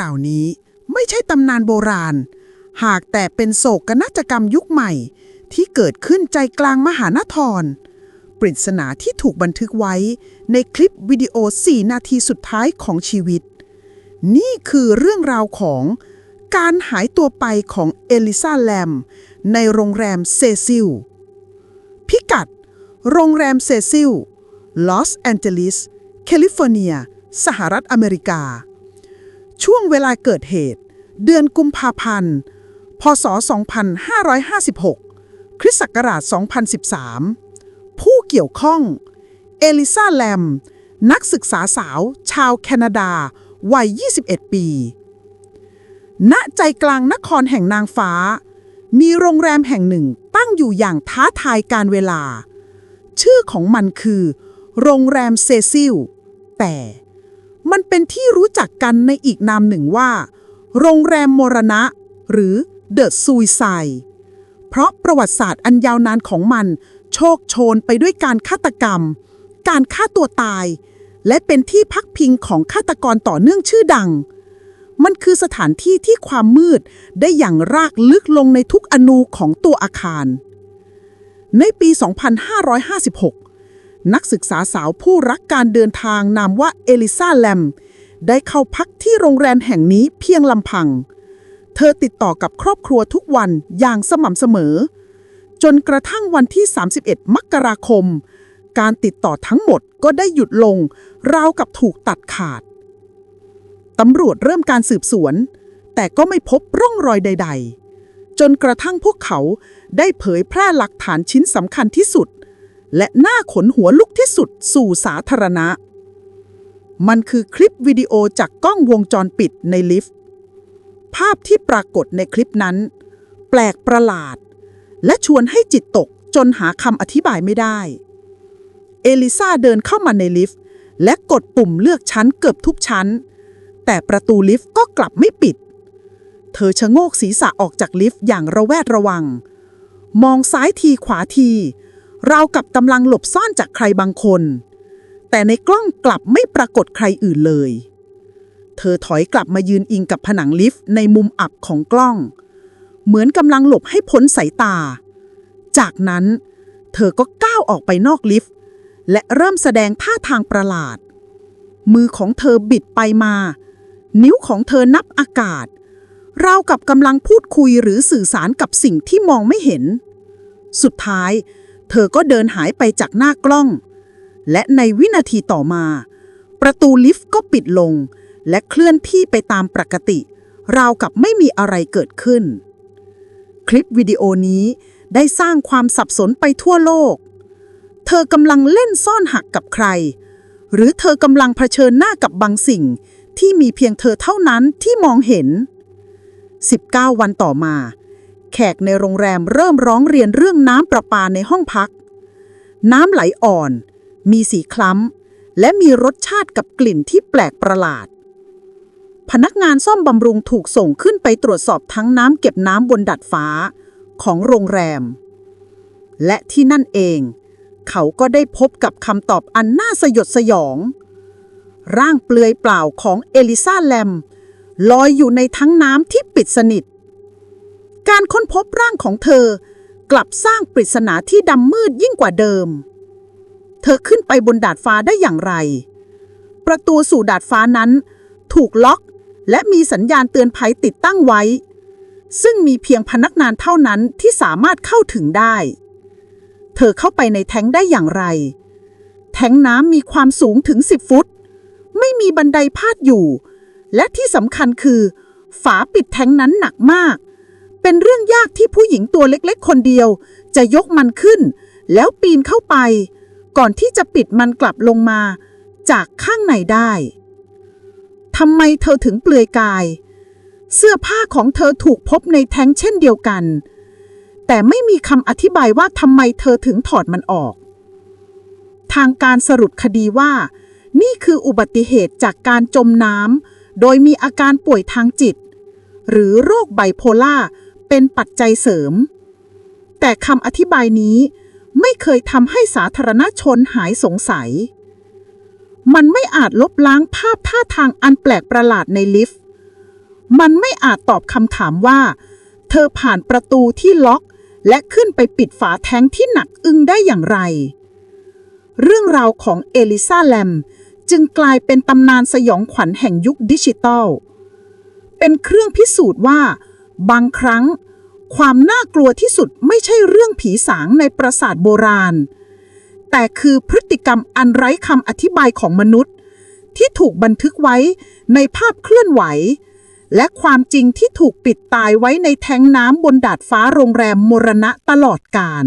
ราวนี้ไม่ใช่ตำนานโบราณ หากแต่เป็นโศกนาฏกรรมยุคใหม่ ที่เกิดขึ้นใจกลางมหานครปริศนาที่ถูกบันทึกไว้ในคลิปวิดีโอ 4 นาทีสุดท้ายของชีวิต นี่คือเรื่องราวของการหายตัวไปของเอลิซาแลม ในโรงแรมเซซิล พิกัด โรงแรมเซซิลลอสแอนเจลิส แคลิฟอร์เนีย สหรัฐอเมริกา ช่วงเวลาเกิดเหตุ เดือนกุมภาพันธ์ พศ 2556 คริสต์ศักราช 2013 ผู้เกี่ยวข้อง เอลิซาแลม นักศึกษาสาวชาวแคนาดา วัย 21 ปี ณ ใจกลางนครแห่งนางฟ้า มีโรงแรมแห่งหนึ่งตั้งอยู่อย่างท้าทายการเวลา ชื่อของมันคือ โรงแรมเซซิล แต่ มันเป็นที่รู้จักกันในอีกนามหนึ่งว่า โรงแรมมรณะ หรือเดอะซูยไซเพราะประวัติศาสตร์อันยาวนานของมัน โชคโชนไปด้วยการฆาตกรรม การฆ่าตัวตาย และเป็นที่พักพิงของฆาตกรต่อเนื่องชื่อดัง มันคือสถานที่ที่ความมืดได้อย่างรากลึกลงในทุกอนูของตัวอาคาร ในปี 2556 นักศึกษาสาวผู้รักการเดินทางนามว่าเอลิซาแลม ได้เข้าพักที่โรงแรมแห่งนี้เพียงลำพัง เธอติดต่อกับครอบครัวทุกวันอย่างสม่ำเสมอ จนกระทั่งวันที่ 31 มกราคม การติดต่อทั้งหมดก็ได้หยุดลง ราวกับถูกตัดขาด ตำรวจเริ่มการสืบสวน แต่ก็ไม่พบร่องรอยใด ๆ จนกระทั่งพวกเขาได้เผยแพร่หลักฐานชิ้นสำคัญที่สุด และน่าขนหัวลุกที่สุดสู่สาธารณะ มันคือคลิปวิดีโอจากกล้องวงจรปิดในลิฟต์ ภาพที่ปรากฏในคลิปนั้น แปลกประหลาด และชวนให้จิตตกจนหาคำอธิบายไม่ได้ เอลิซาเดินเข้ามาในลิฟต์ และกดปุ่มเลือกชั้นเกือบทุกชั้น แต่ประตูลิฟต์ก็กลับไม่ปิด เธอชะโงกศีรษะออกจากลิฟต์อย่างระแวดระวัง มองซ้ายทีขวาที ราวกับกำลังหลบซ่อนจากใครบางคน แต่ในกล้องกลับไม่ปรากฏใครอื่นเลย เธอถอยกลับมายืนอิงกับผนังลิฟต์ในมุมอับของกล้อง เหมือนกำลังหลบให้พ้นสายตา จากนั้น เธอก็ก้าวออกไปนอกลิฟต์ และเริ่มแสดงท่าทางประหลาด มือของเธอบิดไปมา นิ้วของเธอนับอากาศราวกับกำลังพูดคุยหรือสื่อสารกับสิ่งที่มองไม่เห็น สุดท้าย เธอก็เดินหายไปจากหน้ากล้อง และในวินาทีต่อมา ประตูลิฟต์ก็ปิดลง และเคลื่อนที่ไปตามปกติ ราวกับไม่มีอะไรเกิดขึ้น คลิปวิดีโอนี้ได้สร้างความสับสนไปทั่วโลก เธอกำลังเล่นซ่อนหักกับใคร หรือเธอกำลังเผชิญหน้ากับบางสิ่ง ที่มีเพียงเธอเท่านั้นที่มองเห็น 19 วันต่อมา แขกในโรงแรมเริ่มร้องเรียนเรื่องน้ำประปาในห้องพัก น้ำไหลอ่อน มีสีคล้ำ และมีรสชาติกับกลิ่นที่แปลกประหลาด พนักงานซ่อมบำรุงถูกส่งขึ้นไปตรวจสอบทั้งน้ำเก็บน้ำบนดัดฟ้าของโรงแรม และที่นั่นเอง เขาก็ได้พบกับคำตอบอันน่าสยดสยอง ร่างเปลือยเปล่าของเอลิซาแลมลอยอยู่ในทั้งน้ำที่ปิดสนิท การค้นพบร่างของเธอ กลับสร้างปริศนาที่ดำมืดยิ่งกว่าเดิม เธอขึ้นไปบนดาดฟ้าได้อย่างไร ประตูสู่ดาดฟ้านั้น ถูกล็อกและมีสัญญาณเตือนภัยติดตั้งไว้ ซึ่งมีเพียงพนักงานเท่านั้นที่สามารถเข้าถึงได้ เธอเข้าไปในแท้งได้อย่างไร แท้งน้ำมีความสูงถึง 10 ฟุต ไม่มีบันไดพาดอยู่ และที่สำคัญคือ ฝาปิดแท้งนั้นหนักมาก เป็นเรื่องยากที่ผู้หญิงตัวเล็กๆ คนเดียว จะยกมันขึ้น แล้วปีนเข้าไป ก่อนที่จะปิดมันกลับลงมา จากข้างในได้ทำไมเธอถึงเปลือยกาย เสื้อผ้าของเธอถูกพบในแท้งเช่นเดียวกัน แต่ไม่มีคำอธิบายว่าทำไมเธอถึงถอดมันออก ทางการสรุปคดีว่า นี่คืออุบัติเหตุจากการจมน้ำโดยมีอาการป่วยทางจิต หรือโรคไบโพล่า เป็นปัจจัยเสริม แต่คำอธิบายนี้ไม่เคยทำให้สาธารณชนหายสงสัย มันไม่อาจลบล้างภาพท่าทางอันแปลกประหลาดในลิฟต์ มันไม่อาจตอบคำถามว่า เธอผ่านประตูที่ล็อกและขึ้นไปปิดฝาแท้งที่หนักอึ้งได้อย่างไร เรื่องราวของเอลิซาแลมจึงกลายเป็นตำนานสยองขวัญแห่งยุคดิจิตอล เป็นเครื่องพิสูจน์ว่า บางครั้ง ความน่ากลัวที่สุดไม่ใช่เรื่องผีสางในปราสาทโบราณ แต่คือพฤติกรรมอันไร้คำอธิบายของมนุษย์ ที่ถูกบันทึกไว้ในภาพเคลื่อนไหว และความจริงที่ถูกปิดตายไว้ในแท้งน้ำบนดาดฟ้าโรงแรมมรณะตลอดกาล